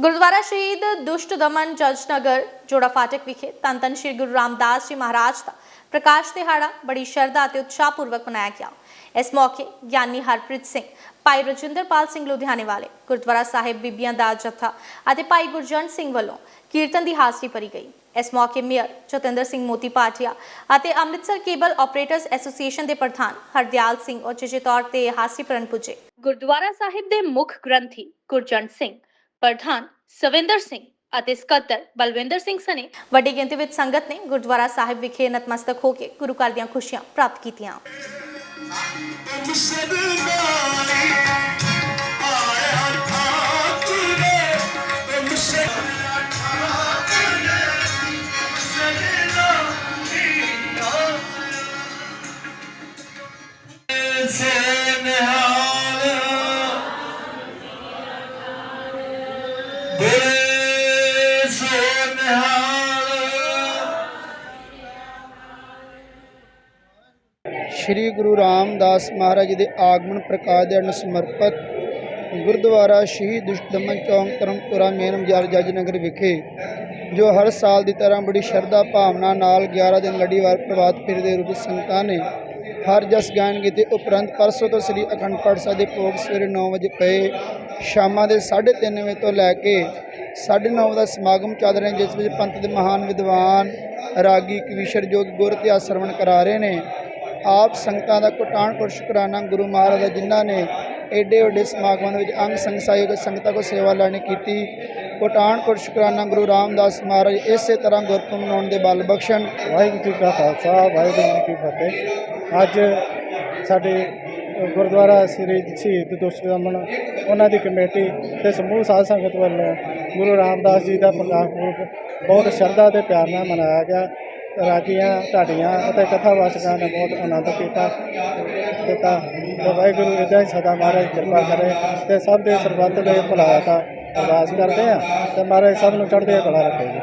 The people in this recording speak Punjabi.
ਗੁਰਦੁਆਰਾ ਸ਼ਹੀਦ ਦੁਸ਼ਟ ਦਮਨ ਜੱਜ ਜੋੜਾ ਫਾਟਕ ਵਿਖੇ ਧੰਨ ਧੰਨ ਸ਼੍ਰੀ ਗੁਰੂ ਰਾਮਦਾਸ ਜੀ ਮਹਾਰਾਜ ਦਾ ਪ੍ਰਕਾਸ਼ ਦਿਹਾੜਾ ਬੜੀ ਸ਼ਰਧਾ ਅਤੇ ਉਤਸ਼ਾਹ ਪੂਰਵਕ ਮਨਾਇਆ ਗਿਆ। ਇਸ ਮੌਕੇ ਗਿਆਨੀ ਹਰਪ੍ਰੀਤ ਸਿੰਘ, ਭਾਈ ਰਜਿੰਦਰਪਾਲ ਸਿੰਘ ਲੁਧਿਆਣੇ ਵਾਲੇ, ਗੁਰਦੁਆਰਾ ਸਾਹਿਬ ਬੀਬੀਆਂ ਦਾ ਜੱਥਾ ਅਤੇ ਭਾਈ ਗੁਰਜੰਟ ਸਿੰਘ ਵੱਲੋਂ ਕੀਰਤਨ ਦੀ ਹਾਜ਼ਰੀ ਭਰੀ ਗਈ। ਇਸ ਮੌਕੇ ਮੇਅਰ ਜਤਿੰਦਰ ਸਿੰਘ ਮੋਤੀ ਪਾਟਿਆ ਅਤੇ ਅੰਮ੍ਰਿਤਸਰ ਕੇਬਲ ਆਪਰੇਟਰਸ ਐਸੋਸੀਏਸ਼ਨ ਦੇ ਪ੍ਰਧਾਨ ਹਰਦਿਆਲ ਸਿੰਘ ਉਚੇਚੇ ਤੌਰ ਤੇ ਹਾਸੀ ਭਰਨ ਪੁੱਜੇ। ਗੁਰਦੁਆਰਾ ਸਾਹਿਬ ਦੇ ਮੁੱਖ ਗ੍ਰੰਥੀ ਗੁਰਜੰਟ ਸਿੰਘ ਪ੍ਰਧਾਨ ਸਵਿੰਦਰ ਸਿੰਘ ਅਤੇ ਸਕੱਤਰ ਬਲਵਿੰਦਰ ਸਿੰਘ ਸਨੇ ਵੱਡੀ ਗਿਣਤੀ ਵਿੱਚ ਸੰਗਤ ਨੇ ਗੁਰਦੁਆਰਾ ਸਾਹਿਬ ਵਿਖੇ ਨਤਮਸਤਕ ਹੋ ਕੇ ਗੁਰੂ ਘਰ ਦੀਆਂ ਖੁਸ਼ੀਆਂ ਪ੍ਰਾਪਤ ਕੀਤੀਆਂ। ਤੁਮਸੇ ਬੇ ਨਿਹਾਲ। ਸ਼੍ਰੀ ਗੁਰੂ ਰਾਮਦਾਸ ਮਹਾਰਾਜ ਦੇ ਆਗਮਨ ਪ੍ਰਕਾਸ਼ ਦੇ ਨੂੰ ਗੁਰਦੁਆਰਾ ਸ਼ਹੀਦ ਦੁਸ਼ਟਮਨ ਚੌਂਕ, ਧਰਮਪੁਰਾ, ਮੇਨ ਬਾਜ਼ਾਰ ਜੱਜ ਨਗਰ ਵਿਖੇ, ਜੋ ਹਰ ਸਾਲ ਦੀ ਤਰ੍ਹਾਂ ਬੜੀ ਸ਼ਰਧਾ ਭਾਵਨਾ ਨਾਲ 11 ਦਿਨ ਲੜੀਵਾਰ ਪ੍ਰਭਾਤ ਫਿਰ ਦੇ ਰੂਪ ਵਿੱਚ ਸੰਗਤਾਂ ਨੇ ਹਰ ਜਸ ਗਾਇਨ ਕੀਤੇ। ਉਪਰੰਤ ਪਰਸੋਂ ਤੋਂ ਸ੍ਰੀ ਅਖੰਡ ਪਾਠ ਸਾਹਿਬ ਦੇ ਭੋਗ ਸਵੇਰੇ 9 ਵਜੇ ਪਏ, ਸ਼ਾਮਾਂ ਦੇ 3:30 ਵਜੇ ਤੋਂ ਲੈ ਕੇ 9:30 ਦਾ ਸਮਾਗਮ ਚੱਲ ਰਿਹਾ ਜਿਸ ਵਿੱਚ ਪੰਥ ਦੇ ਮਹਾਨ ਵਿਦਵਾਨ ਰਾਗੀ ਕਵੀਸ਼ਰ ਜੋਗ ਗੁਰ ਇਤਿਹਾਸ ਸਰਵਣ ਕਰਾ ਰਹੇ ਨੇ। ਆਪ ਸੰਗਤਾਂ ਦਾ ਕੋਟਾਨਪੁਰ ਸ਼ੁਕਰਾਨਾ ਗੁਰੂ ਮਹਾਰਾਜ ਦਾ, ਜਿਨ੍ਹਾਂ ਨੇ ਏਡੇ ਵੱਡੇ ਸਮਾਗਮਾਂ ਦੇ ਵਿੱਚ ਅੰਗ ਸੰਗ ਸਹਿਯੋਗ ਸੰਗਤਾਂ ਕੋ ਸੇਵਾ ਲੈਣੀ ਕੀਤੀ। ਕੋਟਾਨਪੁਰ ਸ਼ੁਕਰਾਨਾ ਗੁਰੂ ਰਾਮਦਾਸ ਮਹਾਰਾਜ ਇਸੇ ਤਰ੍ਹਾਂ ਗੁਰਪੁਰਬ ਮਨਾਉਣ ਦੇ ਬਲ ਬਖਸ਼ਣ। ਵਾਹਿਗੁਰੂ ਜੀ ਕਾ ਖਾਲਸਾ, ਵਾਹਿਗੁਰੂ ਜੀ ਕੀ ਫਤਿਹ। ਅੱਜ ਸਾਡੇ ਗੁਰਦੁਆਰਾ ਸ੍ਰੀ ਸ਼ਹੀਦ ਦੁਸ਼ਟ ਦਮਨ ਉਹਨਾਂ ਦੀ ਕਮੇਟੀ ਤੇ ਸਮੂਹ ਸਾਧ ਸੰਗਤ ਵੱਲੋਂ ਗੁਰੂ ਰਾਮਦਾਸ ਜੀ ਦਾ ਪ੍ਰਕਾਸ਼ ਪੁਰਬ ਬਹੁਤ ਸ਼ਰਧਾ ਤੇ ਪਿਆਰ ਨਾਲ ਮਨਾਇਆ ਗਿਆ। ਰਾਗੀਆਂ, ਢਾਡੀਆਂ ਅਤੇ ਕਥਾ ਕਥਾਵਾਚਕਾਂ ਨੇ ਬਹੁਤ ਆਨੰਦ ਕੀਤਾ। ਦਿੱਤਾ ਤੇ ਵਾਹਿਗੁਰੂ ਇਦਾਂ ਹੀ ਸਦਾ ਮਹਾਰਾਜ ਕਿਰਪਾ ਕਰੇ ਤੇ ਸਭ ਦੇ ਸਰਬੱਤ ਦੇ ਭਲਾ ਦਾ ਅਰਦਾਸ ਕਰਦੇ ਆ ਤੇ ਮਹਾਰਾਜ ਸਭ ਨੂੰ ਚੜ੍ਹਦੇ ਕਲਾ ਰੱਖੇ।